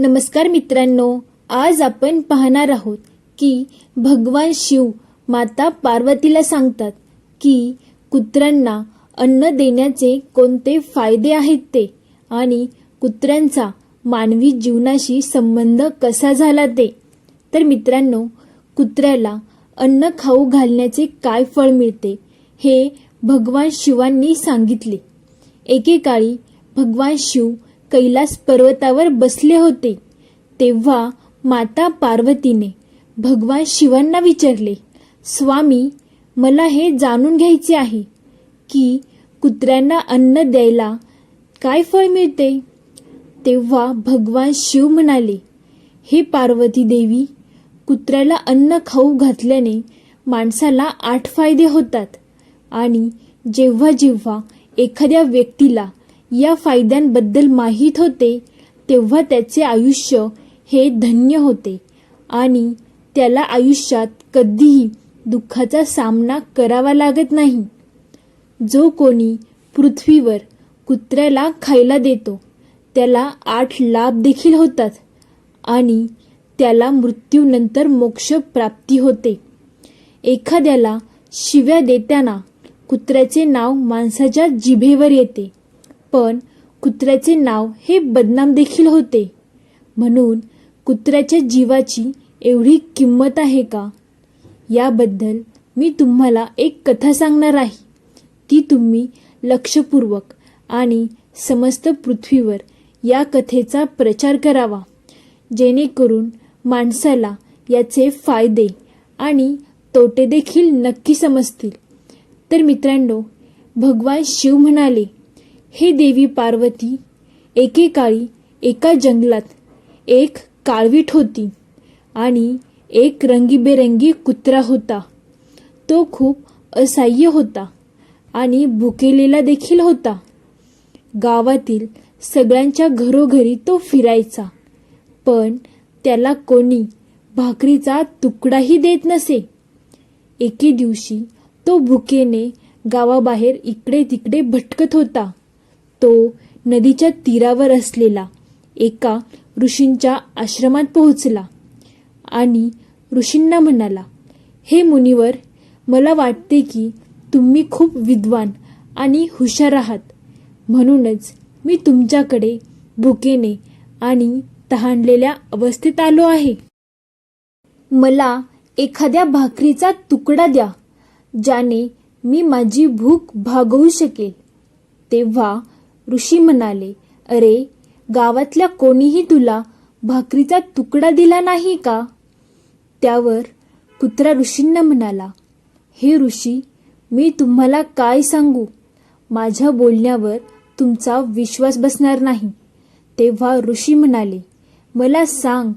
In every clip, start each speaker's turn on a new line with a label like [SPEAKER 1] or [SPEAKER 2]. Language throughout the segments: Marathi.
[SPEAKER 1] नमस्कार मित्रांनो आज आपण पाहणार आहोत की भगवान शिव माता पार्वतीला सांगतात की कुत्र्यांना अन्न देण्याचे कोणते फायदे आहेत ते आणि कुत्र्यांचा मानवी जीवनाशी संबंध कसा झाला ते. तर मित्रांनो कुत्र्याला अन्न खाऊ घालण्याचे काय फळ मिळते हे भगवान शिवांनी सांगितले. एकेकाळी भगवान शिव कैलास पर्वतावर बसले होते. तेव्हा माता पार्वतीने भगवान शिवांना विचारले स्वामी मला हे जाणून घ्यायचे आहे की कुत्र्यांना अन्न द्यायला काय फळ मिळते? तेव्हा भगवान शिव म्हणाले हे पार्वती देवी कुत्र्याला अन्न खाऊ घातल्याने माणसाला आठ फायदे होतात आणि जेव्हा जेव्हा एखाद्या व्यक्तीला या फायद्यांबद्दल माहीत होते तेव्हा त्याचे आयुष्य हे धन्य होते आणि त्याला आयुष्यात कधीही दुःखाचा सामना करावा लागत नाही. जो कोणी पृथ्वीवर कुत्र्याला खायला देतो त्याला आठ लाभ देखील होतात आणि त्याला मृत्यूनंतर मोक्ष प्राप्ती होते. एखाद्याला शिव्या देताना कुत्र्याचे नाव माणसाच्या जिभेवर येते. पण कुत्र्याचे नाव हे बदनाम देखील होते. म्हणून कुत्र्याच्या जीवाची एवढी किंमत आहे का? याबद्दल मी तुम्हाला एक कथा सांगणार आहे. ती तुम्ही लक्षपूर्वक आणि समस्त पृथ्वीवर या कथेचा प्रचार करावा. जेणेकरून माणसाला याचे फायदे आणि तोटे देखील नक्की समजतील. तर मित्रांनो भगवान शिव म्हणाले हे देवी पार्वती एकेकाळी एका जंगलात एक काळवीट होती आणि एक रंगीबेरंगी कुत्रा होता. तो खूप असह्य होता आणि भुकेलेला देखील होता. गावातील सगळ्यांच्या घरोघरी तो फिरायचा पण त्याला कोणी भाकरीचा तुकडाही देत नसे. एके दिवशी तो भुकेने गावाबाहेर इकडे तिकडे भटकत होता. तो नदीच्या तीरावर असलेला एका ऋषींच्या आश्रमात पोहोचला. आणि ऋषींना म्हणाला हे मुनिवर मला वाटते की तुम्ही खूप विद्वान आणि हुशार आहात. म्हणूनच मी तुमच्याकडे भुकेने आणि तहानलेल्या अवस्थेत आलो आहे. मला एखाद्या भाकरीचा तुकडा द्या ज्याने मी माझी भूक भागवू शकेल. तेव्हा ऋषी म्हणाले अरे गावातल्या कोणीही तुला भाकरीचा तुकडा दिला नाही का? त्यावर कुत्रा ऋषींना म्हणाला हे ऋषी मी तुम्हाला काय सांगू? माझ्या बोलण्यावर तुमचा विश्वास बसणार नाही. तेव्हा ऋषी म्हणाले मला सांग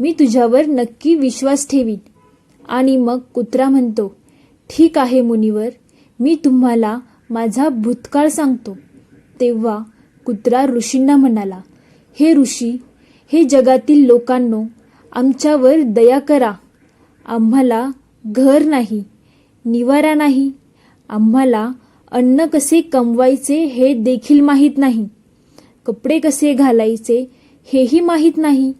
[SPEAKER 1] मी तुझ्यावर नक्की विश्वास ठेवीन. आणि मग कुत्रा म्हणतो ठीक आहे मुनिवर मी तुम्हाला माझा भूतकाळ सांगतो. तेव्हा कुत्रा ऋषींना म्हणाला हे ऋषी हे जगातील लोकांनो आमच्यावर दया करा. आम्हाला घर नाही निवारा नाही. आम्हाला अन्न कसे कमवायचे हे देखील माहीत नाही. कपडे कसे घालायचे हेही माहीत नाही.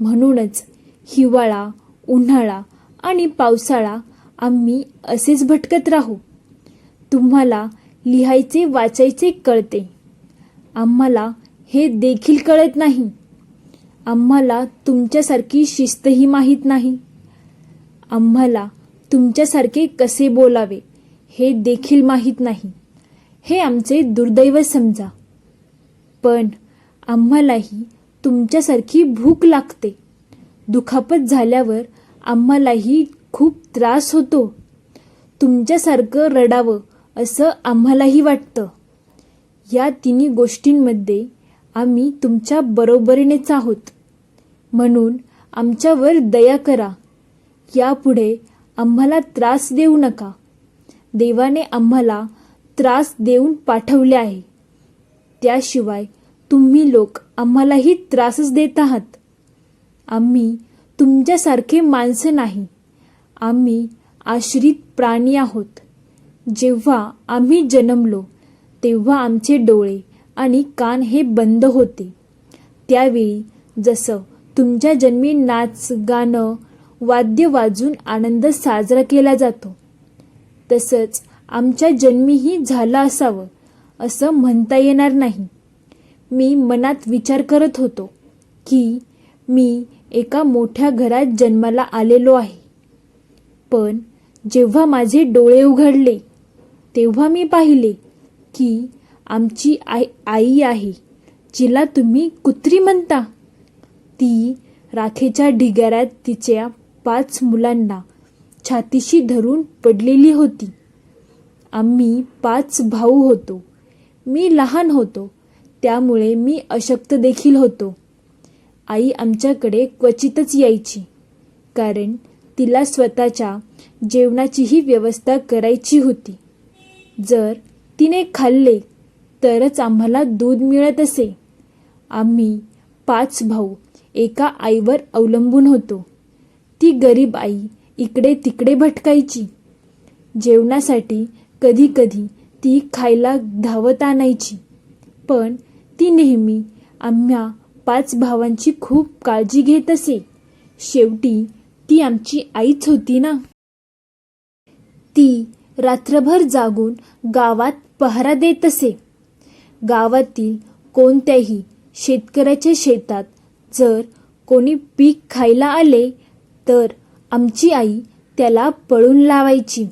[SPEAKER 1] म्हणूनच हिवाळा उन्हाळा आणि पावसाळा आम्ही असेच भटकत राहू. तुम्हाला लिहायचे वाचायचे कळते. आम्हाला हे देखील कळत नाही. आम्हाला तुमच्यासारखी शिस्तही माहीत नाही. आम्हाला तुमच्यासारखे कसे बोलावे हे देखील माहीत नाही. हे आमचे दुर्दैव समजा. पण आम्हालाही तुमच्यासारखी भूक लागते. दुखापत झाल्यावर आम्हालाही खूप त्रास होतो. तुमच्यासारखं रडावं असं आम्हालाही वाटतं. या तिन्ही गोष्टींमध्ये आम्ही तुमच्या बरोबरीनेच आहोत. म्हणून आमच्यावर दया करा. यापुढे आम्हाला त्रास देऊ नका. देवाने आम्हाला त्रास देऊन पाठवले आहे. त्याशिवाय तुम्ही लोक आम्हालाही त्रासच देत आहात. आम्ही तुमच्यासारखे माणसं नाही. आम्ही आश्रित प्राणी आहोत. जेव्हा आम्ही जन्मलो तेव्हा आमचे डोळे आणि कान हे बंद होते. त्यावेळी जसं तुमच्या जन्मी नाच गाणं वाद्य वाजून आनंद साजरा केला जातो तसंच आमच्या जन्मीही झालं असावं असं म्हणता येणार नाही. मी मनात विचार करत होतो की मी एका मोठ्या घरात जन्माला आलेलो आहे. पण जेव्हा माझे डोळे उघडले तेव्हा मी पाहिले की आमची आई आई आहे जिला तुम्ही कुत्री म्हणता. ती राखेच्या ढिगाऱ्यात तिच्या पाच मुलांना छातीशी धरून पडलेली होती. आम्ही पाच भाऊ होतो. मी लहान होतो. त्यामुळे मी अशक्त देखील होतो. आई आमच्याकडे क्वचितच यायची कारण तिला स्वतःच्या जेवणाचीही व्यवस्था करायची होती. जर तिने खाल्ले तरच आम्हाला दूध मिळत असे. आम्ही पाच भाऊ एका आईवर अवलंबून होतो. ती गरीब आई इकडे तिकडे भटकायची. जेवणासाठी कधी कधी ती खायला धावत आणायची. पण ती नेहमी आम्हा पाच भावांची खूप काळजी घेत असे. शेवटी ती आमची आईच होती ना? ती रात्रभर जागून गावात पहारा देत असे. गावातील कोणत्याही शेतकऱ्याच्या शेतात जर कोणी पीक खायला आले तर आमची आई त्याला पळून लावायची.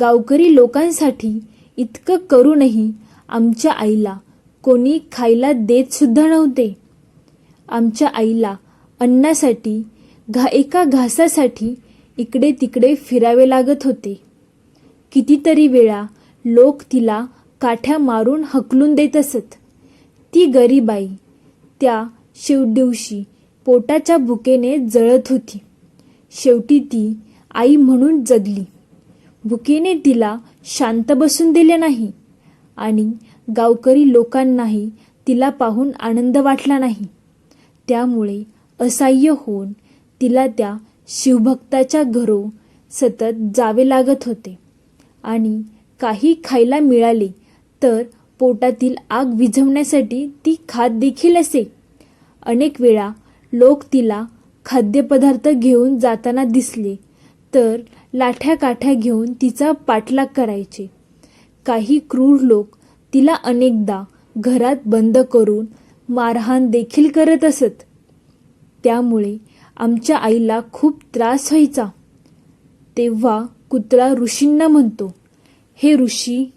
[SPEAKER 1] गावकरी लोकांसाठी इतकं करूनही आमच्या आईला कोणी खायला देत सुद्धा नव्हते. आमच्या आईला अन्नासाठी घा एका घासासाठी इकडे तिकडे फिरावे लागत होते. कितीतरी वेळा लोक तिला काठ्या मारून हकलून देत असत. ती गरीबाई त्या शेवदिवशी पोटाच्या भुकेने जळत होती. शेवटी ती आई म्हणून जगली. भुकेने तिला शांत बसून दिले नाही आणि गावकरी लोकांनाही तिला पाहून आनंद वाटला नाही. त्यामुळे असह्य होऊन तिला त्या शिवभक्ताच्या घरो सतत जावे लागत होते. आणि काही खायला मिळाले तर पोटातील आग विझवण्यासाठी ती खात देखील असे. अनेक वेळा लोक तिला खाद्यपदार्थ घेऊन जाताना दिसले तर लाठ्या काठ्या घेऊन तिचा पाठलाग करायचे. काही क्रूर लोक तिला अनेकदा घरात बंद करून मारहाण देखील करत असत. त्यामुळे आमच्या आईला खूप त्रास व्हायचा. तेव्हा कुत्रा ऋषींना म्हणतो हे ऋषी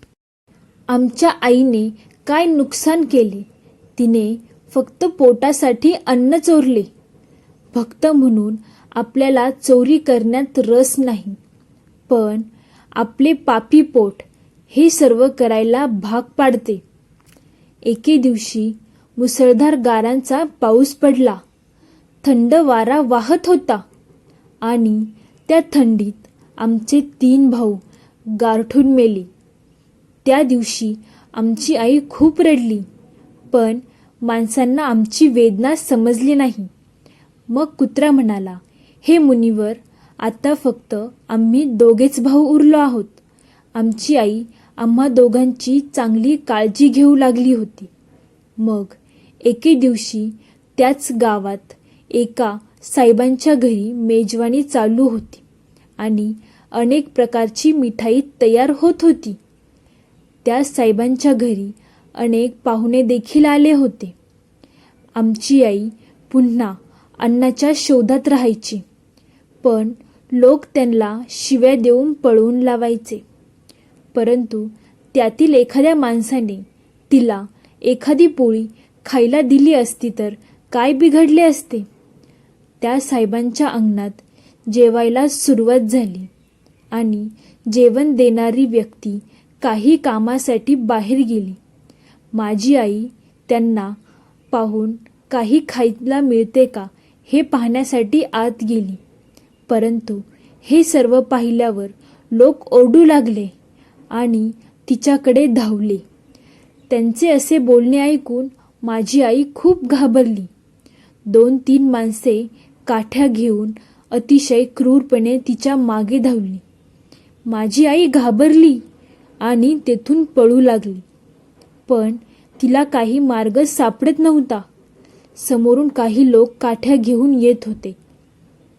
[SPEAKER 1] आमच्या आईने काय नुकसान केले? तिने फक्त पोटासाठी अन्न चोरले. भक्त म्हणून आपल्याला चोरी करण्यात रस नाही. पण आपले पापी पोट हे सर्व करायला भाग पाडते. एके दिवशी मुसळधार गारांचा पाऊस पडला. थंड वारा वाहत होता आणि त्या थंडीत आमचे तीन भाऊ गारठून मेली. त्या दिवशी आमची आई खूप रडली पण माणसांना आमची वेदना समजली नाही. मग कुत्रा म्हणाला हे मुनिवर आता फक्त आम्ही दोघेच भाऊ उरलो आहोत. आमची आई आम्हा दोघांची चांगली काळजी घेऊ लागली होती. मग एके दिवशी त्याच गावात एका साहेबांच्या घरी मेजवानी चालू होती. आणि अनेक प्रकारची मिठाई तयार होत होती. त्या साहेबांच्या घरी अनेक पाहुणे देखील आले होते. आमची आई पुन्हा अन्नाच्या शोधात राहायची. पण लोक त्यांना शिव्या देऊन पळवून लावायचे. परंतु त्यातील एखाद्या माणसाने तिला एखादी पोळी खायला दिली असती तर काय बिघडले असते? त्या साहेबांच्या अंगणात जेवायला सुरुवात झाली. आणि जेवण देणारी व्यक्ती काही कामासाठी बाहेर गेली. माझी आई त्यांना पाहून काही खायला मिळते का हे पाहण्यासाठी आत गेली. परंतु हे सर्व पाहिल्यावर लोक ओरडू लागले आणि तिच्याकडे धावले. त्यांचे असे बोलणे ऐकून माझी आई खूप घाबरली. दोन तीन माणसे काठ्या घेऊन अतिशय क्रूरपणे तिच्यामागे धावली. माझी आई घाबरली आणि तेथून पळू लागली. पण तिला काही मार्ग सापडत नव्हता. समोरून काही लोक काठ्या घेऊन येत होते.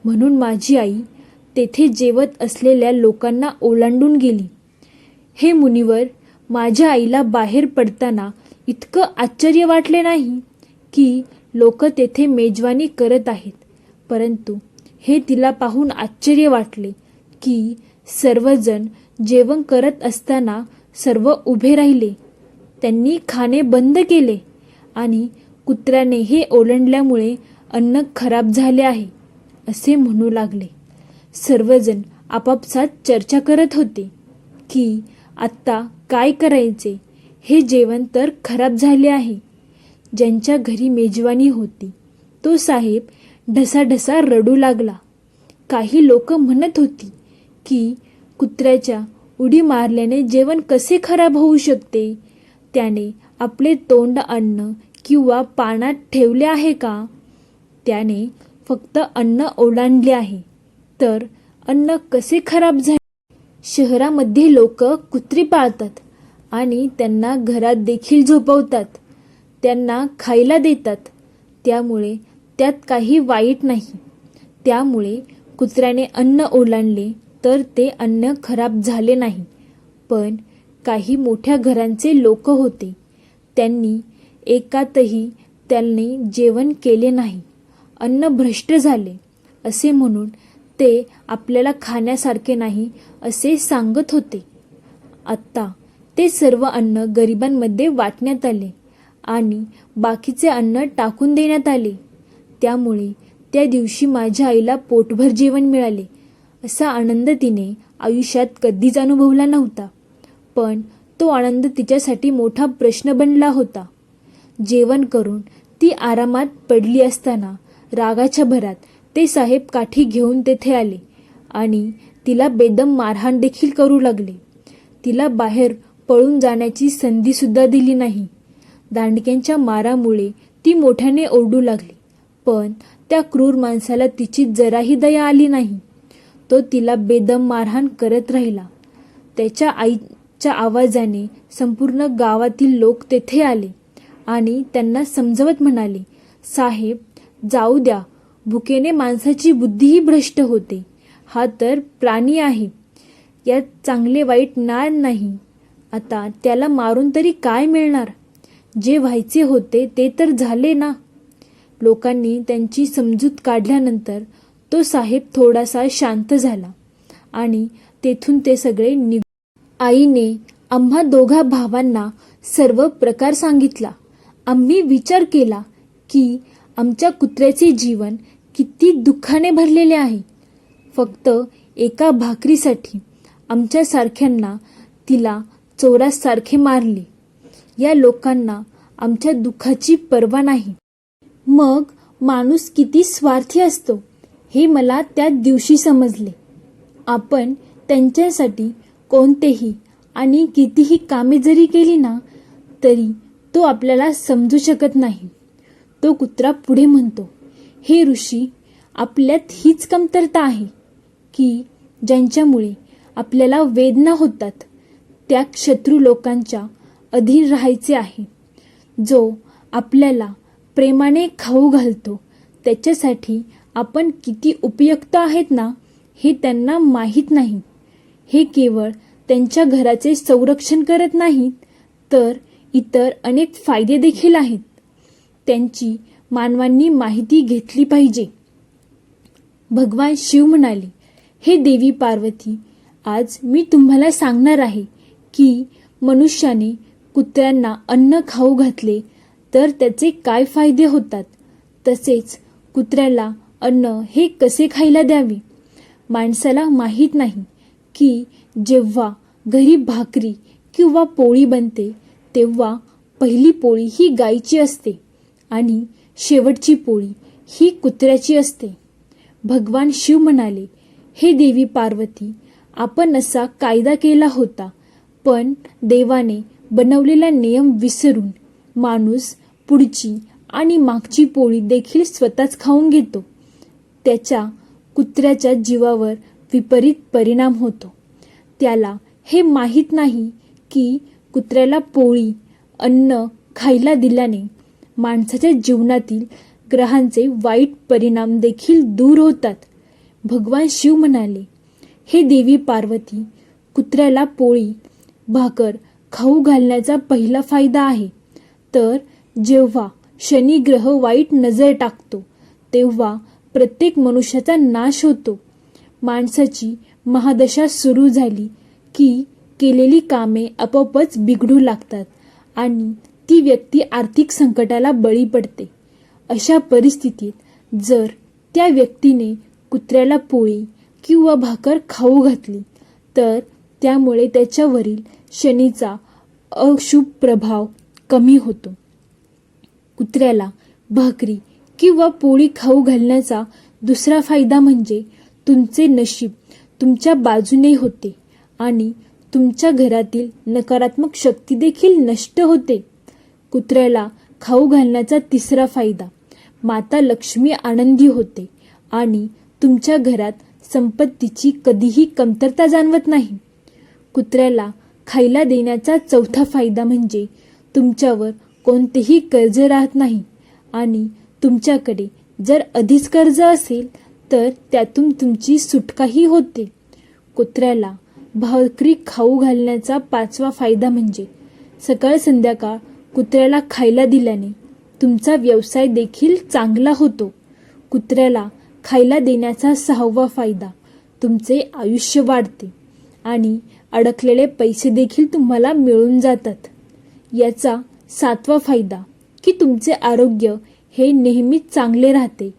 [SPEAKER 1] म्हणून माझी आई तेथे जेवत असलेल्या लोकांना ओलांडून गेली. हे मुनिवर माझ्या आईला बाहेर पडताना इतकं आश्चर्य वाटले नाही की लोक तेथे मेजवानी करत आहेत. परंतु हे तिला पाहून आश्चर्य वाटले की सर्वजण जेवण करत असताना सर्व उभे राहिले. त्यांनी खाणे बंद केले आणि कुत्र्याने हे ओलंडल्यामुळे अन्न खराब झाले आहे असे म्हणू लागले. सर्वजण आपापसात चर्चा करत होते की आत्ता काय करायचे? हे जेवण तर खराब झाले आहे. ज्यांच्या घरी मेजवानी होती तो साहेब ढसाढसा रडू लागला. काही लोक म्हणत होती की कुत्र्याच्या उडी मारल्याने जेवण कसे खराब होऊ शकते? त्याने आपले तोंड अन्न किंवा पाण्यात ठेवले आहे का? त्याने फक्त अन्न ओलांडले आहे. तर अन्न कसे खराब झाले? शहरामध्ये लोक कुत्री पाळतात आणि त्यांना घरात देखील झोपवतात. त्यांना खायला देतात. त्यामुळे त्यात काही वाईट नाही. त्यामुळे कुत्र्याने अन्न ओलांडले तर ते अन्न खराब झाले नाही. पण काही मोठ्या घरांचे लोक होते. त्यांनी एकातही त्यांनी जेवण केले नाही. अन्न भ्रष्ट झाले असे म्हणून ते आपल्याला खाण्यासारखे नाही असे सांगत होते. आत्ता ते सर्व अन्न गरिबांमध्ये वाटण्यात आले आणि बाकीचे अन्न टाकून देण्यात आले. त्यामुळे त्या दिवशी माझ्या आईला पोटभर जेवण मिळाले. असा आनंद तिने आयुष्यात कधीच अनुभवला नव्हता. पण तो आनंद तिच्यासाठी मोठा प्रश्न बनला होता. जेवण करून ती आरामात पडली असताना रागाच्या भरात ते साहेब काठी घेऊन तेथे आले आणि तिला बेदम मारहाण देखील करू लागले. तिला बाहेर पळून जाण्याची संधीसुद्धा दिली नाही. दांडक्यांच्या मारामुळे ती मोठ्याने ओरडू लागली. पण त्या क्रूर माणसाला तिची जराही दया आली नाही. तो तिला बेदम मारहाण करत राहिला. त्याच्या आईच्या आवाजाने संपूर्ण गावातील लोक तेथे आले आणि त्यांना समजवत म्हणाले साहेब जाऊ द्या. भुकेने माणसाची बुद्धीही भ्रष्ट होते. हा तर प्राणी आहे. यात चांगले वाईट नाळ नाही. आता त्याला मारून तरी काय मिळणार? जे व्हायचे होते ते तर झाले ना. लोकांनी त्यांची समजूत काढल्यानंतर तो साहेब थोडासा शांत झाला आणि तेथून ते सगळे निघ आईने आम्हा दोघा भावांना सर्व प्रकार सांगितला. आम्ही विचार केला की आमच्या कुत्र्याचे जीवन किती दुःखाने भरलेले आहे. फक्त एका भाकरीसाठी आमच्यासारख्यांना तिला चोरासारखे मारले. या लोकांना आमच्या दुःखाची पर्वा नाही. मग माणूस किती स्वार्थी असतो हे मला त्या दिवशी समजले. आपण त्यांच्यासाठी कोणतेही आणि कितीही कामे जरी केली ना तरी तो आपल्याला समजू शकत नाही. तो कुत्रा पुढे म्हणतो हे ऋषी आपल्यात हीच कमतरता आहे की ज्यांच्यामुळे आपल्याला वेदना होतात त्या शत्रू लोकांच्या अधीन राहायचे आहे. जो आपल्याला प्रेमाने खाऊ घालतो. त्याच्यासाठी आपण किती उपयुक्त आहेत ना हे त्यांना माहीत नाही. हे केवळ त्यांच्या घराचे संरक्षण करत नाहीत तर इतर अनेक फायदे देखील आहेत. त्यांची मानवांनी माहिती घेतली पाहिजे. भगवान शिव म्हणाले हे देवी पार्वती आज मी तुम्हाला सांगणार आहे की मनुष्याने कुत्र्यांना अन्न खाऊ घातले तर त्याचे काय फायदे होतात? तसेच कुत्र्याला अन्न हे कसे खायला द्यावे? माणसाला माहीत नाही की जेव्हा घरी भाकरी किंवा पोळी बनते तेव्हा पहिली पोळी ही गायीची असते आणि शेवटची पोळी ही कुत्र्याची असते. भगवान शिव म्हणाले हे देवी पार्वती आपण असा कायदा केला होता पण देवाने बनवलेला नियम विसरून माणूस पुढची आणि मागची पोळी देखील स्वतःच खाऊन घेतो. त्याच्या कुत्र्याच्या जीवावर विपरीत परिणाम होतो. त्याला हे माहीत नाही की कुत्र्याला पोळी अन्न खायला दिल्याने माणसाच्या जीवनातील ग्रहांचे वाईट परिणाम देखील दूर होतात. भगवान शिव म्हणाले हे देवी पार्वती कुत्र्याला पोळी भाकर खाऊ घालण्याचा पहिला फायदा आहे. तर जेव्हा शनी ग्रह वाईट नजर टाकतो तेव्हा प्रत्येक मनुष्याचा नाश होतो. माणसाची महादशा सुरू झाली की केलेली कामे आपोआपच बिघडू लागतात आणि ती व्यक्ती आर्थिक संकटाला बळी पडते. अशा परिस्थितीत जर त्या व्यक्तीने कुत्र्याला पोळी किंवा भाकर खाऊ घातली तर त्यामुळे त्याच्यावरील शनीचा अशुभ प्रभाव कमी होतो. कुत्र्याला भाकरी किंवा पोळी खाऊ घालण्याचा दुसरा फायदा म्हणजे तुमचे नशीब तुमच्या बाजूने होते आणि तुमच्या घरातील नकारात्मक शक्ती देखील नष्ट होते. कुत्र्याला खाऊ घालण्याचा तिसरा फायदा माता लक्ष्मी आनंदी होते आणि तुमच्या घरात संपत्तीची कधीही कमतरता जाणवत नाही. कुत्र्याला खायला देण्याचा चौथा फायदा म्हणजे तुमच्यावर कोणतेही कर्ज राहत नाही. आणि तुमच्याकडे जर आधीच कर्ज असेल तर त्यातून तुमची सुटकाही होते. कुत्र्याला भाकरी खाऊ घालण्याचा पाचवा फायदा म्हणजे सकाळ संध्याकाळ कुत्र्याला खायला दिल्याने तुमचा व्यवसाय देखील चांगला होतो. कुत्र्याला खायला देण्याचा सहावा फायदा तुमचे आयुष्य वाढते आणि अडकलेले पैसे देखील तुम्हाला मिळून जातात. याचा सातवा फायदा की तुमचे आरोग्य हे नेहमीच चांगले राहते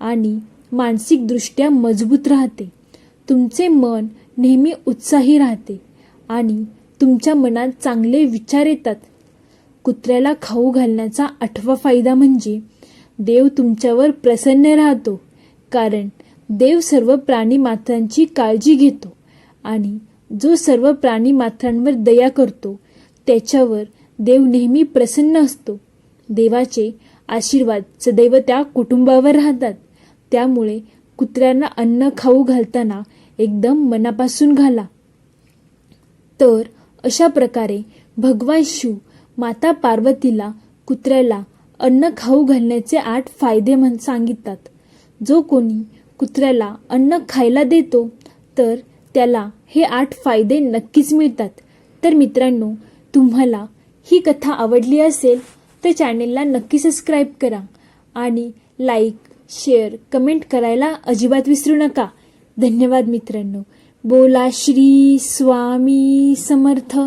[SPEAKER 1] आणि मानसिकदृष्ट्या मजबूत राहते. तुमचे मन नेहमी उत्साही राहते आणि तुमच्या मनात चांगले विचार येतात. कुत्र्याला खाऊ घालण्याचा आठवा फायदा म्हणजे देव तुमच्यावर प्रसन्न राहतो कारण देव सर्व प्राणी मात्रांची काळजी घेतो आणि जो सर्व प्राणी मात्रांवर दया करतो त्याच्यावर देव नेहमी प्रसन्न असतो. देवाचे आशीर्वाद सदैव त्या कुटुंबावर राहतात. त्यामुळे कुत्र्यांना अन्न खाऊ घालताना एकदम मनापासून घाला. तर अशा प्रकारे भगवान शिव माता पार्वतीला कुत्र्याला अन्न खाऊ घालण्याचे आठ फायदे म्हण सांगिततात जो कोणी कुत्र्याला अन्न खायला देतो तर त्याला हे आठ फायदे नक्कीच मिळतात. तर मित्रांनो तुम्हाला ही कथा आवडली असेल तर चॅनेलला नक्की सबस्क्राईब करा आणि लाईक शेअर कमेंट करायला अजिबात विसरू नका. धन्यवाद मित्रांनो. बोला श्री स्वामी समर्थ.